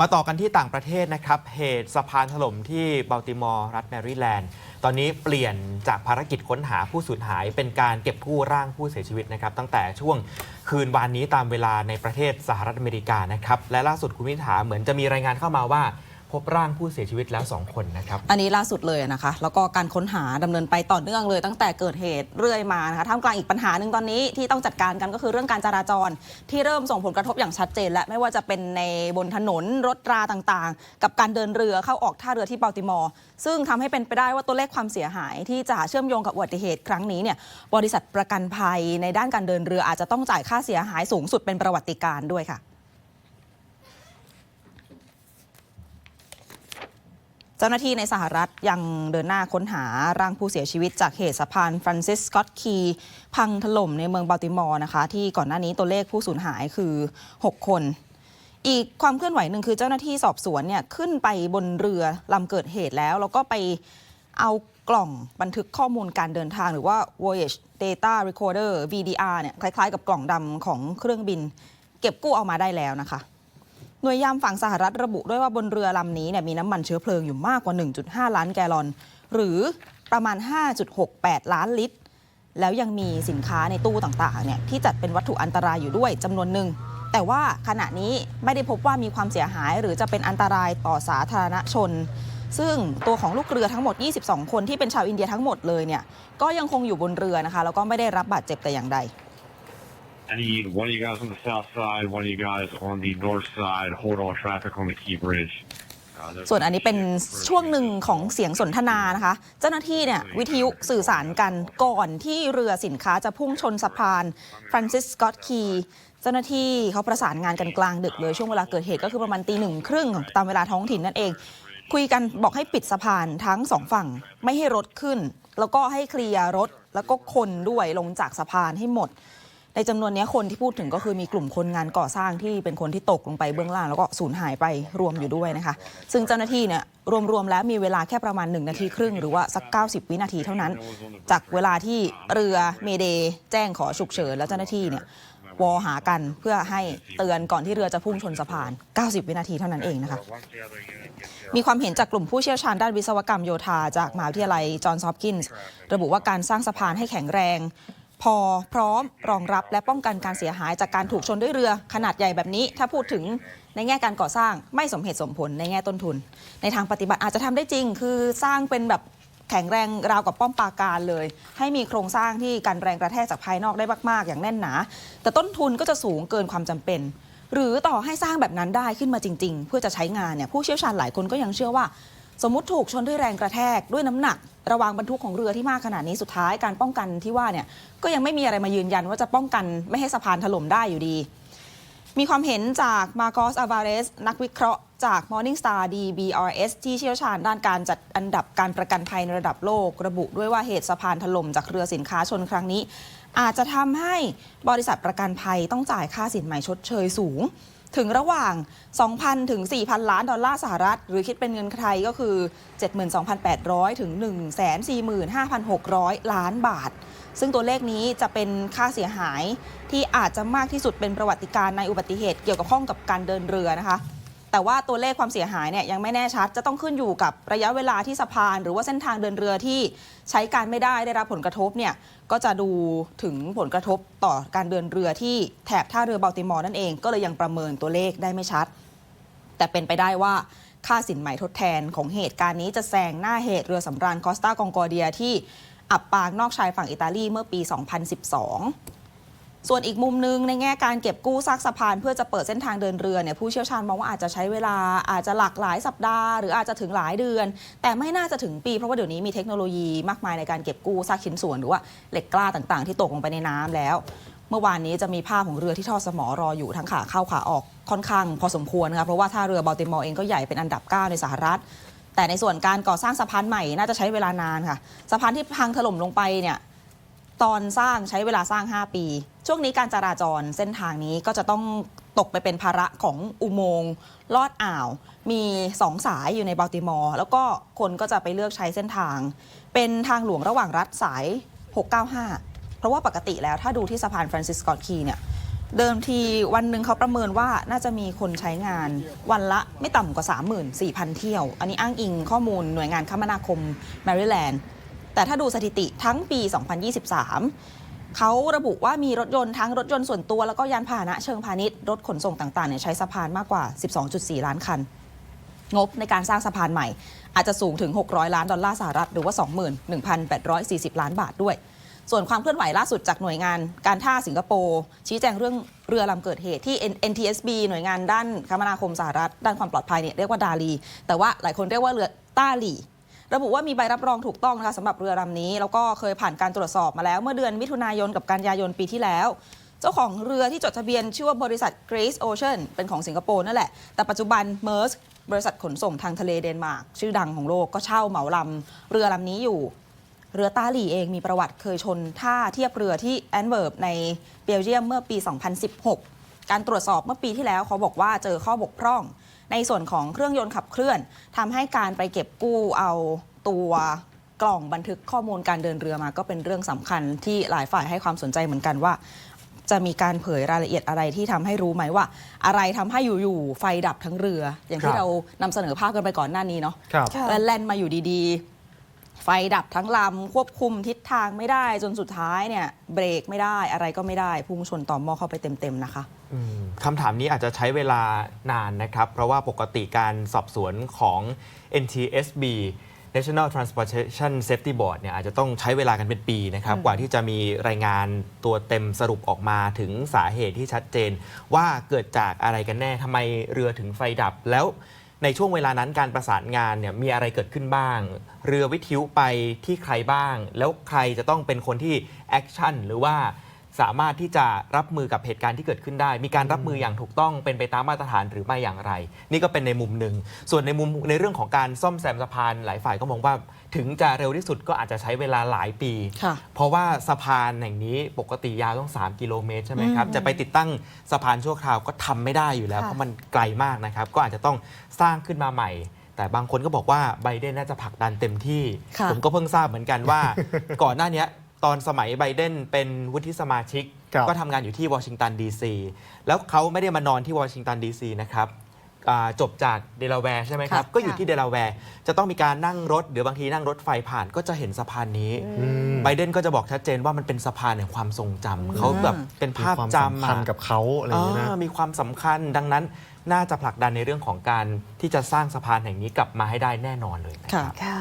มาต่อกันที่ต่างประเทศนะครับ เหตุสะพานถล่มที่บัลติมอร์รัฐแมริแลนด์ ตอนนี้เปลี่ยนจากภารกิจค้นหาผู้สูญหาย เป็นการเก็บกู้ร่างผู้เสียชีวิตนะครับ ตั้งแต่ช่วงคืนวานนี้ตามเวลาในประเทศสหรัฐอเมริกานะครับ และล่าสุดคุณวิถาเหมือนจะมีรายงานเข้ามาว่า พบร่างผู้เสียชีวิตแล้ว 2 คนนะครับ อันนี้ล่าสุดเลยนะคะ แล้วก็การค้นหาดำเนินไปต่อเนื่องเลย ตั้งแต่เกิดเหตุเรื่อยมานะคะท่ามกลางอีกปัญหาหนึ่งตอนนี้ที่ต้องจัดการกันก็คือเรื่องการจราจร ที่เริ่มส่งผลกระทบอย่างชัดเจน และไม่ว่าจะเป็นในบนถนนรถราต่างๆ กับการเดินเรือเข้าออกท่าเรือที่บัลติมอร์ ซึ่งทำให้เป็นไปได้ว่าตัวเลขความเสียหาย ที่จะเชื่อมโยงกับอุบัติเหตุครั้งนี้เนี่ยบริษัทประกันภัยในด้านการเดินเรืออาจจะต้องจ่ายค่าเสียหายสูงสุดเป็นประวัติการด้วยค่ะ จ้าหน้าที่ในสหรัฐยังเดินหน้าค้นหาร่างผู้เสียชีวิตจากเหตุสะพานฟรานซิสสกอตคีพังถล่มในเมืองบัลติมอร์นะคะ ที่ก่อนหน้านี้ตัวเลขผู้สูญหายคือ 6 คน อีกความเคลื่อนไหวหนึ่งคือเจ้าหน้าที่สอบสวนเนี่ยขึ้นไปบนเรือลำเกิดเหตุแล้ว แล้วก็ไปเอากล่องบันทึกข้อมูลการเดินทางหรือว่า voyage data recorder VDR เนี่ยคล้ายๆ กับกล่องดำของเครื่องบิน เก็บกู้เอามาได้แล้วนะคะ หน่วยยามฝั่งสหรัฐระบุด้วยว่าบนเรือลำนี้เนี่ยมีน้ำมันเชื้อเพลิงอยู่มากกว่า 1.5 ล้านแกลลอน หรือประมาณ 5.68 ล้านลิตร แล้วยังมีสินค้าในตู้ต่างๆเนี่ยที่จัดเป็นวัตถุอันตรายอยู่ด้วยจำนวนหนึ่งแต่ว่าขณะนี้ไม่ได้พบว่ามีความเสียหายหรือจะเป็นอันตรายต่อสาธารณชน ซึ่งตัวของลูกเรือทั้งหมด 22 คนที่เป็นชาวอินเดียทั้งหมดเลยเนี่ยก็ยังคงอยู่บนเรือนะคะแล้วก็ไม่ได้รับบาดเจ็บแต่อย่างใด I need one of you guys on the south side, one of you guys on the north side. Hold all traffic on the Key Bridge. Uh, there's- ส่วนอันนี้เป็นช่วงหนึ่งของเสียงสนทนานะคะ เจ้าหน้าที่เนี่ยวิทยุสื่อสารกันก่อนที่เรือสินค้าจะพุ่งชนสะพานฟรานซิสสกอตคีย์เจ้าหน้าที่เขาประสานงานกันกลางดึกเลยช่วงเวลาเกิดเหตุก็คือประมาณตีหนึ่งครึ่งของตามเวลาท้องถิ่นนั่นเอง คุยกันบอกให้ปิดสะพานทั้งสองฝั่งไม่ให้รถขึ้น แล้วก็ให้เคลียร์รถแล้วก็คนด้วยลงจากสะพานให้หมด ในจำนวนนี้คนที่พูดถึงก็คือมีกลุ่มคนงานก่อสร้างที่เป็นคนที่ตกลงไปเบื้องล่างแล้วก็สูญหายไปรวมอยู่ด้วยนะคะ ซึ่งเจ้าหน้าที่เนี่ยรวมๆแล้วมีเวลาแค่ประมาณ 1 นาทีครึ่ง หรือว่าสัก 90 วินาทีเท่านั้น จากเวลาที่เรือเมเดแจ้งขอฉุกเฉินแล้วเจ้าหน้าที่เนี่ยวอหากันเพื่อให้เตือนก่อนที่เรือจะพุ่งชนสะพาน 90 วินาทีเท่านั้นเองนะคะ มีความเห็นจากกลุ่มผู้เชี่ยวชาญด้านวิศวกรรมโยธาจากมหาวิทยาลัยจอห์นส์ฮอปกินส์ระบุว่าการสร้างสะพานให้แข็งแรง พอพร้อมรองรับและป้องกันการเสียหายจากการถูกชนด้วยเรือขนาดใหญ่แบบนี้ ถ้าพูดถึงในแง่การก่อสร้างไม่สมเหตุสมผลในแง่ต้นทุน ในทางปฏิบัติอาจจะทำได้จริง คือสร้างเป็นแบบแข็งแรงราวกับป้อมปราการเลย ให้มีโครงสร้างที่กันแรงกระแทกจากภายนอกได้มากๆ อย่างแน่นหนา แต่ต้นทุนก็จะสูงเกินความจำเป็น หรือต่อให้สร้างแบบนั้นได้ขึ้นมาจริง ๆ เพื่อจะใช้งานเนี่ยผู้เชี่ยวชาญหลายคนก็ยังเชื่อว่า สมมติถูกชนด้วยแรงกระแทกด้วยน้ำหนัก ระวางบรรทุกของเรือที่มากขนาดนี้สุดท้ายการป้องกันที่ว่าเนี่ยก็ยังไม่มีอะไรมายืนยันว่าจะป้องกันไม่ให้สะพานถล่มได้อยู่ดี มีความเห็นจากมาโกสอ v วาเรสนักวิเคราะห์จาก Morningstar DBRS ที่เชี่ยวชาญด้านการจัดอันดับการประกันภัยในระดับโลก ระบุด้วยว่าเหตุสะพานถล่มจากเรือสินค้าชนครั้งนี้ อาจจะทำให้บริษัทประกันภัยต้องจ่ายค่าสินใหม่ชดเชยสูง ถึงระหว่าง 2,000 ถึง 4,000 ล้านดอลลาร์สหรัฐ หรือคิดเป็นเงินไทยก็คือ 72,800 ถึง 145,600 ล้านบาท ซึ่งตัวเลขนี้จะเป็นค่าเสียหายที่อาจจะมากที่สุดเป็นประวัติการในอุบัติเหตุเกี่ยวกับข้องกับการเดินเรือนะคะ แต่ว่าตัวเลขความเสียหายเนี่ยยังไม่แน่ชัด จะต้องขึ้นอยู่กับระยะเวลาที่สะพาน หรือว่าเส้นทางเดินเรือที่ใช้การไม่ได้ได้รับผลกระทบเนี่ยก็จะดูถึงผลกระทบต่อการเดินเรือที่แถบท่าเรือเบลติมอร์นั่นเอง ก็เลยยังประเมินตัวเลขได้ไม่ชัด แต่เป็นไปได้ว่าค่าสินใหม่ทดแทนของเหตุการณ์นี้จะแซงหน้าเหตุเรือสำราญคอสตากองกอร์เดียที่อับปางนอกชายฝั่งอิตาลีเมื่อปี 2012 ส่วนอีกมุมหนึงในแง่การเก็บกู้ซากสะพานเพื่อจะเปิดเส้นทางเดินเรือเนี่ยผู้เชี่ยวชาญมองว่าอาจจะใช้เวลาอาจจะหลากหลายสัปดาห์หรืออาจจะถึงหลายเดือน แต่ไม่น่าจะถึงปีเพราะว่าเดี๋ยวนี้มีเทคโนโลยีมากมายในการเก็บกู้ซากชิ้นส่วนหรือว่าเหล็กกล้าต่างๆ ที่ตกลงไปในน้ำแล้ว เมื่อวานนี้จะมีภาพของเรือที่ทอดสมอรออยู่ทั้งขาเข้าขาออกค่อนข้าง พอสมควรนะคะเพราะว่าท่าเรือบัลติมอร์เองก็ใหญ่เป็นอันดับ 9 ในสหรัฐแต่ในส่วนการก่อสร้างสะพานใหม่น่าจะใช้เวลานานค่ะ สะพานที่พังถล่มลงไปเนี่ย ตอนสร้างใช้เวลาสร้าง 5 ปี ช่วงนี้การจราจรเส้นทางนี้ก็จะต้องตกไปเป็นภาระของอุโมงค์ลอดอ่าว มี2สายอยู่ในบัลติมอร์แล้วก็คนก็จะไปเลือกใช้เส้นทาง เป็นทางหลวงระหว่างรัฐสาย 695 เพราะว่าปกติแล้วถ้าดูที่สะพานฟรานซิสกอตคีเนี่ยเดิมทีวันหนึ่งเขาประเมินว่าน่าจะมีคนใช้งานวันละไม่ต่ำกว่า 34,000 เที่ยว อันนี้อ้างอิงข้อมูลหน่วยงานคมนาคมแมริแลนด์ แต่ถ้าดูสถิติทั้งปี 2023 เขาระบุว่ามีรถยนต์ทั้งรถยนต์ส่วนตัว แล้วก็ยานพาหนะเชิงพาณิชย์ รถขนส่งต่างๆเนี่ยใช้สะพานมากกว่า 12.4 ล้านคัน งบในการสร้างสะพานใหม่ อาจจะสูงถึง 600 ล้านดอลลาร์สหรัฐหรือว่า 21,840 ล้านบาทด้วยส่วนความเคลื่อนไหวล่าสุดจากหน่วยงานการท่าสิงคโปร์ชี้แจงเรื่องเรือลำเกิดเหตุที่ NTSB หน่วยงานด้านคมนาคมสหรัฐ ด้านความปลอดภัยเนี่ยเรียกว่าดาลี แต่ว่าหลายคนเรียกว่าเรือต้าหลี ระบุว่ามีใบรับรองถูกต้องนะคะสำหรับเรือลำนี้ แล้วก็เคยผ่านการตรวจสอบมาแล้ว เมื่อเดือนมิถุนายนกับกันยายนปีที่แล้วเจ้าของเรือที่จดทะเบียนชื่อว่าบริษัท Grace Ocean เป็นของสิงคโปร์นั่นแหละ แต่ปัจจุบัน m e r s บริษัทขนส่งทางทะเลเดนมาร์กชื่อดังของโลกก็เช่าเหมาลำเรือลำนี้อยู่ เรือต้าหลี่เองมีประวัติเคยชนท่าเทียบเรือที่แอนเวิร์บในเบลเยียมเมื่อปี 2016 การตรวจสอบเมื่อปีที่แล้วเขาบอกว่าเจอข้อบกพร่อง ในส่วนของเครื่องยนต์ขับเคลื่อนทำให้การไปเก็บกู้เอาตัวกล่องบันทึกข้อมูลการเดินเรือมา ก็เป็นเรื่องสำคัญที่หลายฝ่ายให้ความสนใจเหมือนกันว่า จะมีการเผยรายละเอียดอะไรที่ทำให้รู้ไหมว่า อะไรทำให้อยู่ๆไฟดับทั้งเรือ อย่างที่ครับเรานำเสนอภาพกันไปก่อนหน้านี้เนาะครับค่ะแล่นๆมาอยู่ดีๆ ไฟดับทั้งลำควบคุมทิศทางไม่ได้จนสุดท้ายเนี่ยเบรกไม่ได้อะไรก็ไม่ได้พุ่งชนต่อหม้อเข้าไปเต็มๆนะคะ อืมคำถามนี้อาจจะใช้เวลานานนะครับ เพราะว่าปกติการสอบสวนของ NTSB National Transportation Safety Board เนี่ยอาจจะต้องใช้เวลากันเป็นปีนะครับ กว่าที่จะมีรายงานตัวเต็มสรุปออกมาถึงสาเหตุที่ชัดเจน ว่าเกิดจากอะไรกันแน่ทำไมเรือถึงไฟดับแล้ว ในช่วงเวลานั้นการประสานงานเนี่ยมีอะไรเกิดขึ้นบ้าง เรือวิทยุไปที่ใครบ้าง แล้วใครจะต้องเป็นคนที่แอคชั่นหรือว่าสามารถที่จะรับมือกับเหตุการณ์ที่เกิดขึ้นได้ มีการรับมืออย่างถูกต้องเป็นไปตามมาตรฐานหรือไม่อย่างไร นี่ก็เป็นในมุมหนึ่ง ส่วนในมุมในเรื่องของการซ่อมแซมสะพานหลายฝ่ายก็มองว่า ถึงจะเร็วที่สุดก็อาจจะใช้เวลาหลายปี ค่ะเพราะว่าสะพานแห่งนี้ปกติยาวต้อง 3 กิโลเมตรใช่ไหมครับจะไปติดตั้งสะพานชั่วคราวก็ทำไม่ได้อยู่แล้ว ค่ะ เพราะมันไกลมากนะครับ ก็อาจจะต้องสร้างขึ้นมาใหม่ แต่บางคนก็บอกว่าไบเดนน่าจะผลักดันเต็มที่ ค่ะผมก็เพิ่งทราบเหมือนกันว่า ก่อนหน้าเนี้ยตอนสมัยไบเดนเป็นวุฒิสมาชิก ครับ ก็ทำงานอยู่ที่วอชิงตันดีซีแล้วเขาไม่ได้มานอนที่วอชิงตันดีซีนะครับ อ่าจบจากเดลาแวร์ใช่ไหมครับ ค่ะก็อยู่ที่เดลาแวร์จะต้องมีการนั่งรถ หรือบางทีนั่งรถไฟผ่านก็จะเห็นสะพานนี้อืมไบเดนก็จะบอกชัดเจนว่ามันเป็นสะพานแห่งความทรงจำเขาแบบเป็นมีภาพความจำสำคัญอะ กับเขาอะไรอย่างนี้นะ อ่ามีความสำคัญดังนั้นน่าจะผลักดันในเรื่องของการที่จะสร้างสะพานแห่งนี้กลับมาให้ได้แน่นอนเลยนะครับ ค่ะค่ะ